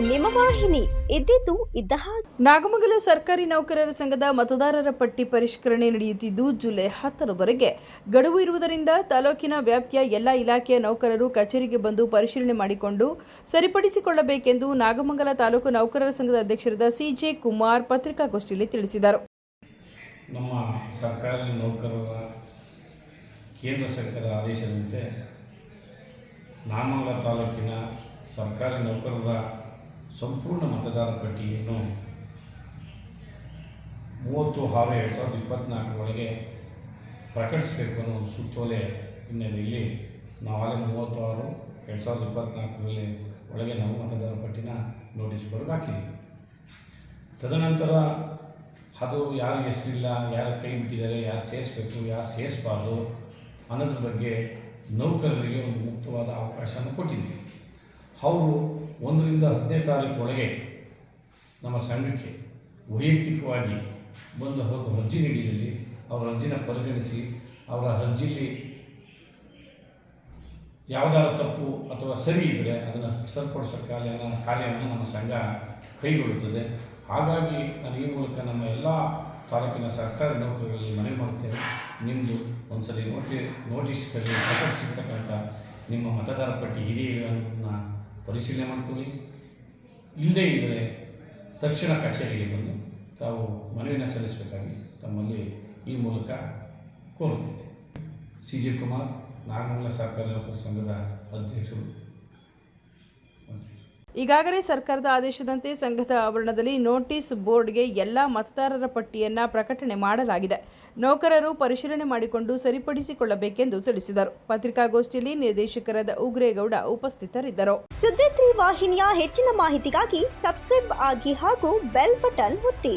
ನಿಮ್ಮ ವಾಹಿನಿ ಇದ್ದಿದ್ದು ಇದ್ದ ಹಾಗೆ ನಾಗಮಂಗಲ ಸರ್ಕಾರಿ ನೌಕರರ ಸಂಘದ ಮತದಾರರ ಪಟ್ಟಿ ಪರಿಷ್ಕರಣೆ ನಡೆಯುತ್ತಿದ್ದು ಜುಲೈ ಹತ್ತರವರೆಗೆ ಗಡುವು ಇರುವುದರಿಂದ ತಾಲೂಕಿನ ವ್ಯಾಪ್ತಿಯ ಎಲ್ಲ ಇಲಾಖೆಯ ನೌಕರರು ಕಚೇರಿಗೆ ಬಂದು ಪರಿಶೀಲನೆ ಮಾಡಿಕೊಂಡು ಸರಿಪಡಿಸಿಕೊಳ್ಳಬೇಕೆಂದು ನಾಗಮಂಗಲ ತಾಲೂಕು ನೌಕರರ ಸಂಘದ ಅಧ್ಯಕ್ಷರಾದ ಸಿಜೆ ಕುಮಾರ್ ಪತ್ರಿಕಾಗೋಷ್ಠಿಯಲ್ಲಿ ತಿಳಿಸಿದರು. ನಮ್ಮ ಸರ್ಕಾರಿ ನೌಕರರ ಕೇಂದ್ರ ಸರ್ಕಾರದ ಆದೇಶದಂತೆ ನಾಮಂಗಲ ತಾಲೂಕಿನ ಸರ್ಕಾರಿ ನೌಕರರ ಸಂಪೂರ್ಣ ಮತದಾರ ಪಟ್ಟಿಯನ್ನು ಮೂವತ್ತು ಆರು ಎರಡು ಸಾವಿರದ ಇಪ್ಪತ್ತ್ನಾಲ್ಕರೊಳಗೆ ಪ್ರಕಟಿಸಬೇಕು ಅನ್ನೋ ಸುತ್ತೋಲೆ ಹಿನ್ನೆಲೆಯಲ್ಲಿ ನಾವಲ್ಲೇ ಮೂವತ್ತು ಆರು ಎರಡು ಸಾವಿರದ ಇಪ್ಪತ್ತ್ನಾಲ್ಕರಲ್ಲಿ ಒಳಗೆ ನಾವು ಮತದಾರ ಪಟ್ಟಿನ ನೋಟಿಸ್ ಬರೆದು ಹಾಕಿದ್ವಿ. ತದನಂತರ ಅದು ಯಾರು ಹೆಸರಿಲ್ಲ ಯಾರು ಕೈ ಬಿಟ್ಟಿದ್ದಾರೆ ಯಾರು ಸೇರಿಸ್ಬೇಕು, ಯಾರು ಸೇರಿಸ್ಬಾರ್ದು ಅನ್ನೋದ್ರ ಬಗ್ಗೆ ನೌಕರರಿಗೆ ಒಂದು ಮುಕ್ತವಾದ ಅವಕಾಶವನ್ನು ಕೊಟ್ಟಿದ್ದೀವಿ ಅವರು ಒಂದರಿಂದ ಹತ್ತನೇ ತಾರೀಕು ಒಳಗೆ ನಮ್ಮ ಸಂಘಕ್ಕೆ ವೈಯಕ್ತಿಕವಾಗಿ ಬಂದು ಅವರು ಅರ್ಜಿ ನೀಡಿದಲ್ಲಿ ಅವರ ಅರ್ಜಿನ ಪರಿಗಣಿಸಿ ಅವರ ಅರ್ಜಿಯಲ್ಲಿ ಯಾವುದಾದ್ರು ತಪ್ಪು ಅಥವಾ ಸರಿ ಇದ್ದರೆ ಅದನ್ನು ಸರಿಪಡಿಸೋ ಕಾರ್ಯನ ಕಾರ್ಯವನ್ನು ನಮ್ಮ ಸಂಘ ಕೈಗೊಳ್ಳುತ್ತದೆ. ಹಾಗಾಗಿ ನಾನು ಈ ಮೂಲಕ ನಮ್ಮ ಎಲ್ಲ ತಾಲೂಕಿನ ಸರ್ಕಾರಿ ನೌಕರರಲ್ಲಿ ಮನವಿ ಮಾಡುತ್ತೇನೆ. ನಿಮ್ಮದು ಒಂದ್ಸಲಿ ನೋಟಿ ನೋಟಿಸ್ಗಳಲ್ಲಿ ಪ್ರಕಟಿಸಿರ್ತಕ್ಕಂಥ ನಿಮ್ಮ ಮತದಾರ ಪಟ್ಟಿ ಇದೆಯೇ ಅನ್ನೋದನ್ನ ಪರಿಶೀಲನೆ ಮಾಡ್ಕೊಳ್ಳಿ. ಇಲ್ಲದೇ ಇದ್ದರೆ ತಕ್ಷಣ ಕಚೇರಿಗೆ ಬಂದು ತಾವು ಮನವಿನ ಸಲ್ಲಿಸಬೇಕಾಗಿ ತಮ್ಮಲ್ಲಿ ಈ ಮೂಲಕ ಕೋರುತ್ತೇನೆ ಸಿ ಜಿ ಕುಮಾರ್, ನಾಗಮಂಗಲ ಸಹಕಾರ ಸಂಘದ ಅಧ್ಯಕ್ಷರು ಈಗಾಗಲೇ ಸರ್ಕಾರದ ಆದೇಶದಂತೆ ಸಂಘದ ಆವರಣದಲ್ಲಿ ನೋಟಿಸ್ ಬೋರ್ಡ್ಗೆ ಎಲ್ಲ ಮತದಾರರ ಪಟ್ಟಿಯನ್ನು ಪ್ರಕಟಣೆ ಮಾಡಲಾಗಿದೆ. ನೌಕರರು ಪರಿಶೀಲನೆ ಮಾಡಿಕೊಂಡು ಸರಿಪಡಿಸಿಕೊಳ್ಳಬೇಕೆಂದು ತಿಳಿಸಿದರು. ಪತ್ರಿಕಾಗೋಷ್ಠಿಯಲ್ಲಿ ನಿರ್ದೇಶಕರಾದ ಉಗ್ರೇಗೌಡ ಉಪಸ್ಥಿತರಿದ್ದರು. ಸುದ್ದಿತ್ರಿ ವಾಹಿನಿಯ ಹೆಚ್ಚಿನ ಮಾಹಿತಿಗಾಗಿ ಸಬ್ಸ್ಕ್ರೈಬ್ ಆಗಿ ಹಾಗೂ ಬೆಲ್ ಬಟನ್ ಒತ್ತಿ.